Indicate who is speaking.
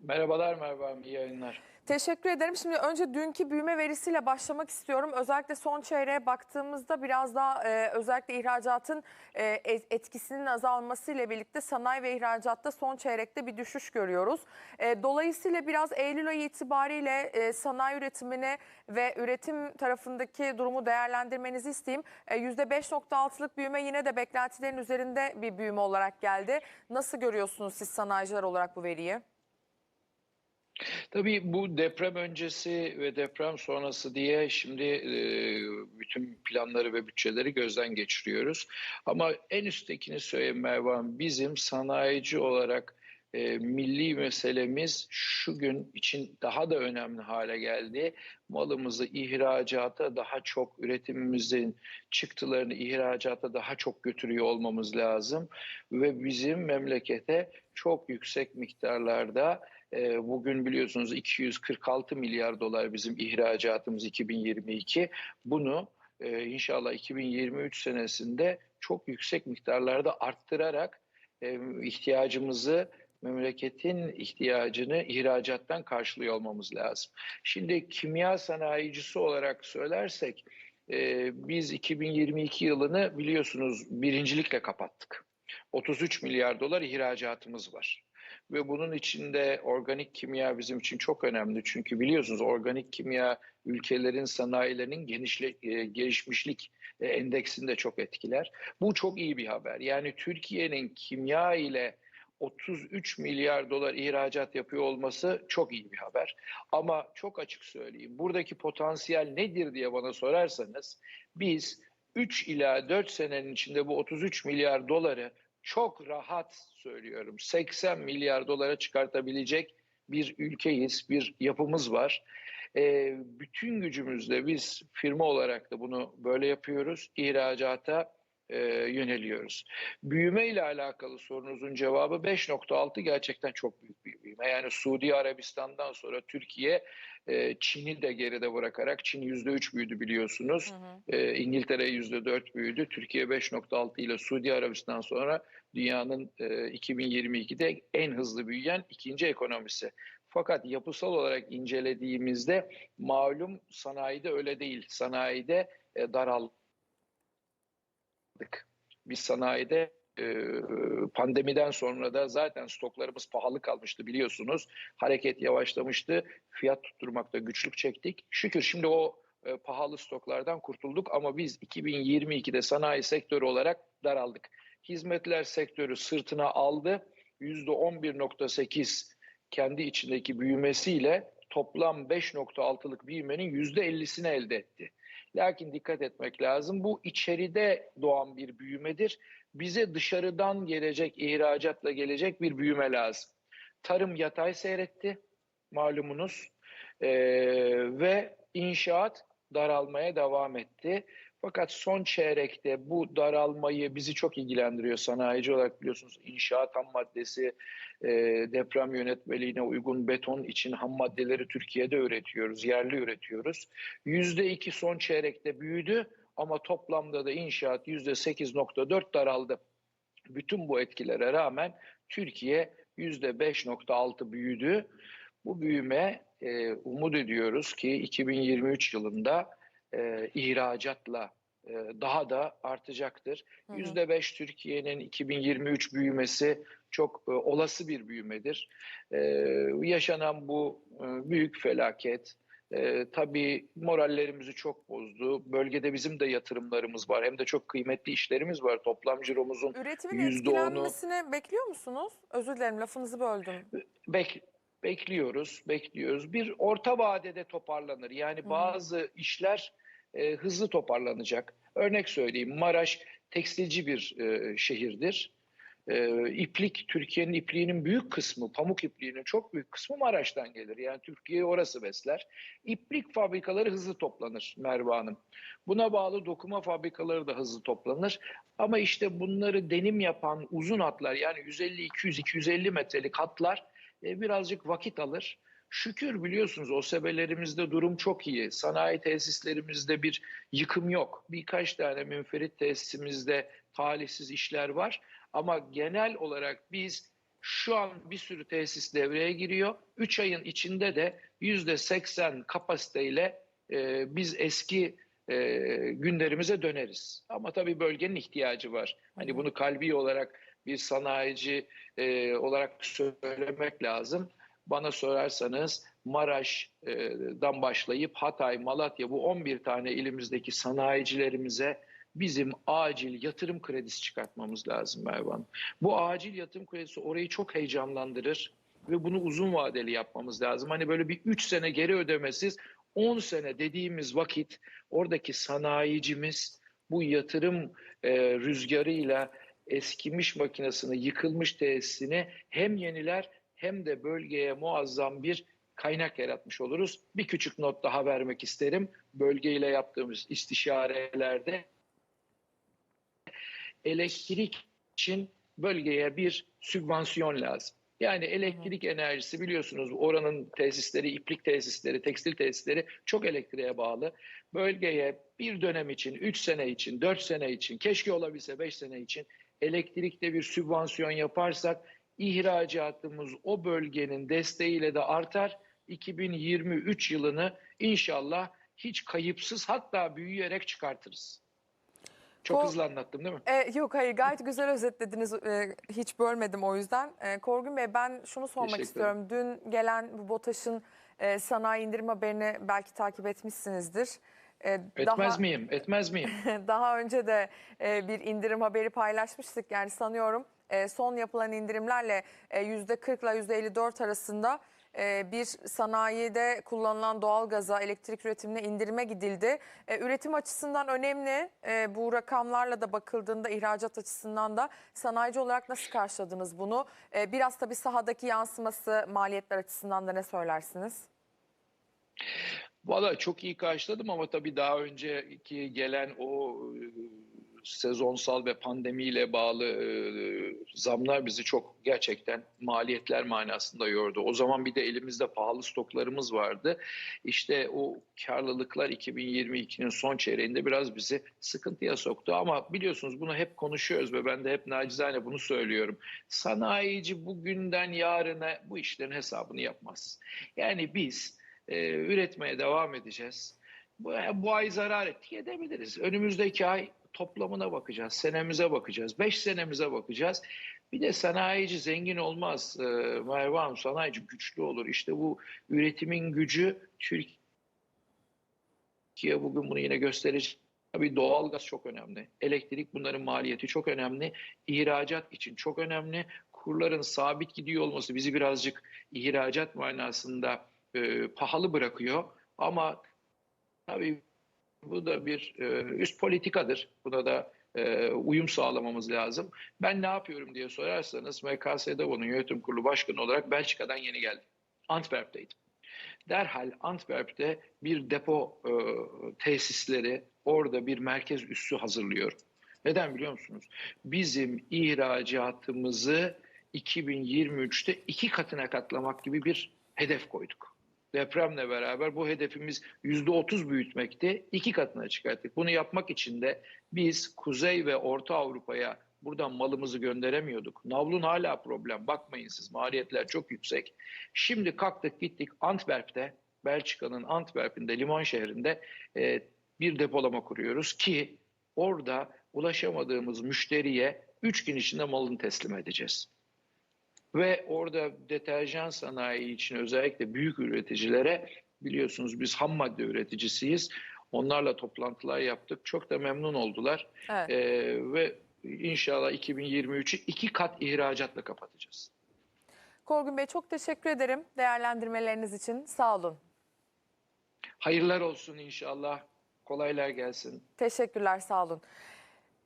Speaker 1: Merhabalar Merve Hanım, iyi yayınlar.
Speaker 2: Teşekkür ederim. Şimdi önce dünkü büyüme verisiyle başlamak istiyorum. Özellikle son çeyreğe baktığımızda biraz daha e, özellikle ihracatın e, et- etkisinin azalmasıyla birlikte sanayi ve ihracatta son çeyrekte bir düşüş görüyoruz. E, dolayısıyla biraz Eylül ayı itibariyle e, sanayi üretimini ve üretim tarafındaki durumu değerlendirmenizi isteyeyim. E, %5.6'lık büyüme yine de beklentilerin üzerinde bir büyüme olarak geldi. Nasıl görüyorsunuz siz sanayiciler olarak bu veriyi?
Speaker 1: Tabii bu deprem öncesi ve deprem sonrası diye şimdi e, bütün planları ve bütçeleri gözden geçiriyoruz. Ama en üsttekini söyleyeyim Merve Hanım, bizim sanayici olarak e, milli meselemiz şu gün için daha da önemli hale geldi. Malımızı ihracata daha çok, üretimimizin çıktılarını ihracata daha çok götürüyor olmamız lazım. Ve bizim memlekete çok yüksek miktarlarda e, bugün biliyorsunuz 246 milyar dolar bizim ihracatımız 2022. Bunu e, inşallah 2023 senesinde çok yüksek miktarlarda arttırarak e, ihtiyacımızı memleketin ihtiyacını ihracattan karşılıyor olmamız lazım. Şimdi kimya sanayicisi olarak söylersek e, biz 2022 yılını biliyorsunuz birincilikle kapattık. 33 milyar dolar ihracatımız var. Ve bunun içinde organik kimya bizim için çok önemli. Çünkü biliyorsunuz organik kimya ülkelerin sanayilerinin genişle, e, gelişmişlik e, endeksinde çok etkiler. Bu çok iyi bir haber. Yani Türkiye'nin kimya ile 33 milyar dolar ihracat yapıyor olması çok iyi bir haber. Ama çok açık söyleyeyim. Buradaki potansiyel nedir diye bana sorarsanız biz 3 ila 4 senenin içinde bu 33 milyar doları çok rahat söylüyorum 80 milyar dolara çıkartabilecek bir ülkeyiz, bir yapımız var. Ee, bütün gücümüzle biz firma olarak da bunu böyle yapıyoruz. İhracata e, yöneliyoruz. Büyüme ile alakalı sorunuzun cevabı 5.6 gerçekten çok büyük bir büyüme. Yani Suudi Arabistan'dan sonra Türkiye e, Çin'i de geride bırakarak Çin %3 büyüdü biliyorsunuz.
Speaker 2: Hı hı.
Speaker 1: E, İngiltere %4 büyüdü. Türkiye 5.6 ile Suudi Arabistan sonra dünyanın e, 2022'de en hızlı büyüyen ikinci ekonomisi. Fakat yapısal olarak incelediğimizde malum sanayide öyle değil. Sanayide e, daraldık. Biz sanayide e, pandemiden sonra da zaten stoklarımız pahalı kalmıştı biliyorsunuz. Hareket yavaşlamıştı. Fiyat tutturmakta güçlük çektik. Şükür şimdi o e, pahalı stoklardan kurtulduk ama biz 2022'de sanayi sektörü olarak daraldık. Hizmetler sektörü sırtına aldı. %11.8 kendi içindeki büyümesiyle toplam 5.6'lık büyümenin %50'sini elde etti. Lakin dikkat etmek lazım. Bu içeride doğan bir büyümedir. Bize dışarıdan gelecek, ihracatla gelecek bir büyüme lazım. Tarım yatay seyretti malumunuz Ee, ve inşaat daralmaya devam etti. Fakat son çeyrekte bu daralmayı bizi çok ilgilendiriyor sanayici olarak biliyorsunuz inşaat ham maddesi, e, deprem yönetmeliğine uygun beton için ham maddeleri Türkiye'de üretiyoruz, yerli üretiyoruz. Yüzde iki son çeyrekte büyüdü ama toplamda da inşaat yüzde 8.4 daraldı. Bütün bu etkilere rağmen Türkiye yüzde 5.6 büyüdü. Bu büyüme e, umut ediyoruz ki 2023 yılında e, ihracatla e, daha da artacaktır. Yüzde beş Türkiye'nin 2023 büyümesi çok e, olası bir büyümedir. E, yaşanan bu e, büyük felaket e, tabii morallerimizi çok bozdu. Bölgede bizim de yatırımlarımız var. Hem de çok kıymetli işlerimiz var. Toplam ciromuzun
Speaker 2: Üretimin
Speaker 1: Yüzde onu-
Speaker 2: etkilenmesini bekliyor musunuz? Özür dilerim lafınızı böldüm.
Speaker 1: Bek, bekliyoruz, bekliyoruz. Bir orta vadede toparlanır. Yani
Speaker 2: Hı.
Speaker 1: bazı işler e, hızlı toparlanacak. Örnek söyleyeyim, Maraş tekstilci bir e, şehirdir. E, iplik, Türkiye'nin ipliğinin büyük kısmı, pamuk ipliğinin çok büyük kısmı Maraş'tan gelir. Yani Türkiye orası besler. İplik fabrikaları hızlı toplanır Merve Hanım. Buna bağlı dokuma fabrikaları da hızlı toplanır. Ama işte bunları denim yapan uzun hatlar yani 150, 200, 250 metrelik hatlar e, birazcık vakit alır. Şükür biliyorsunuz o sebelerimizde durum çok iyi. Sanayi tesislerimizde bir yıkım yok. Birkaç tane münferit tesisimizde talihsiz işler var. Ama genel olarak biz Şu an bir sürü tesis devreye giriyor. 3 ayın içinde de %80 kapasiteyle e, biz eski e, günlerimize döneriz. Ama tabii bölgenin ihtiyacı var. Hani bunu kalbi olarak bir sanayici e, olarak söylemek lazım. Bana sorarsanız Maraş'dan başlayıp Hatay, Malatya bu 11 tane ilimizdeki sanayicilerimize bizim acil yatırım kredisi çıkartmamız lazım Mervan. Bu acil yatırım kredisi orayı çok heyecanlandırır ve bunu uzun vadeli yapmamız lazım. Hani böyle bir 3 sene geri ödemesiz 10 sene dediğimiz vakit oradaki sanayicimiz bu yatırım e, rüzgarıyla eskimiş makinesini, yıkılmış tesisini hem yeniler hem de bölgeye muazzam bir kaynak yaratmış oluruz. Bir küçük not daha vermek isterim. Bölgeyle yaptığımız istişarelerde elektrik için bölgeye bir sübvansiyon lazım. Yani elektrik enerjisi biliyorsunuz oranın tesisleri, iplik tesisleri, tekstil tesisleri çok elektriğe bağlı. Bölgeye bir dönem için, 3 sene için, 4 sene için, keşke olabilse 5 sene için elektrikte bir sübvansiyon yaparsak ihracatımız o bölgenin desteğiyle de artar. 2023 yılını inşallah hiç kayıpsız hatta büyüyerek çıkartırız. Çok
Speaker 2: Ko-
Speaker 1: hızlı anlattım değil mi?
Speaker 2: E, yok hayır gayet güzel özetlediniz. E, hiç bölmedim o yüzden. E, Korgun Bey ben şunu sormak istiyorum. Dün gelen bu BOTAŞ'ın e, sanayi indirim haberini belki takip etmişsinizdir. E,
Speaker 1: Etmez
Speaker 2: daha,
Speaker 1: miyim? Etmez miyim?
Speaker 2: Daha önce de e, bir indirim haberi paylaşmıştık. Yani sanıyorum e, son yapılan indirimlerle e, %40 ile %54 arasında e, bir sanayide kullanılan doğalgaza, elektrik üretimine indirime gidildi. E, üretim açısından önemli. Bu rakamlarla da bakıldığında ihracat açısından da sanayici olarak nasıl karşıladınız bunu? Biraz tabii sahadaki yansıması maliyetler açısından da ne söylersiniz?
Speaker 1: Valla çok iyi karşıladım ama tabii daha önceki gelen o sezonsal ve pandemiyle bağlı e, zamlar bizi çok gerçekten maliyetler manasında yordu. O zaman bir de elimizde pahalı stoklarımız vardı. İşte o karlılıklar 2022'nin son çeyreğinde biraz bizi sıkıntıya soktu. Ama biliyorsunuz bunu hep konuşuyoruz ve ben de hep nacizane bunu söylüyorum. Sanayici bugünden yarına bu işlerin hesabını yapmaz. Yani biz e, üretmeye devam edeceğiz. Bu, bu ay zarar ettik edebiliriz. Önümüzdeki ay toplamına bakacağız, senemize bakacağız, beş senemize bakacağız. Bir de sanayici zengin olmaz e, Merve sanayici güçlü olur. İşte bu üretimin gücü Türkiye bugün bunu yine gösterecek. Tabii doğalgaz çok önemli. Elektrik bunların maliyeti çok önemli. İhracat için çok önemli. Kurların sabit gidiyor olması bizi birazcık ihracat manasında e, pahalı bırakıyor. Ama tabii bu da bir e, üst politikadır. Buna da e, uyum sağlamamız lazım. Ben ne yapıyorum diye sorarsanız MKS'de bunun yönetim kurulu başkanı olarak Belçika'dan yeni geldim. Antwerp'teydim. Derhal Antwerp'te bir depo e, tesisleri, orada bir merkez üssü hazırlıyorum. Neden biliyor musunuz? Bizim ihracatımızı 2023'te iki katına katlamak gibi bir hedef koyduk. Depremle beraber bu hedefimiz %30 büyütmekte iki katına çıkarttık. Bunu yapmak için de biz Kuzey ve Orta Avrupa'ya buradan malımızı gönderemiyorduk. Navlun hala problem. Bakmayın siz maliyetler çok yüksek. Şimdi kalktık gittik Antwerp'te, Belçika'nın Antwerp'inde, liman şehrinde e, bir depolama kuruyoruz ki orada ulaşamadığımız müşteriye 3 gün içinde malını teslim edeceğiz. Ve orada deterjan sanayi için özellikle büyük üreticilere biliyorsunuz biz ham madde üreticisiyiz. Onlarla toplantılar yaptık. Çok da memnun oldular.
Speaker 2: Evet.
Speaker 1: Ee, ve inşallah 2023'ü iki kat ihracatla kapatacağız.
Speaker 2: Korgun Bey çok teşekkür ederim değerlendirmeleriniz için. Sağ olun.
Speaker 1: Hayırlar olsun inşallah. Kolaylar gelsin.
Speaker 2: Teşekkürler sağ olun.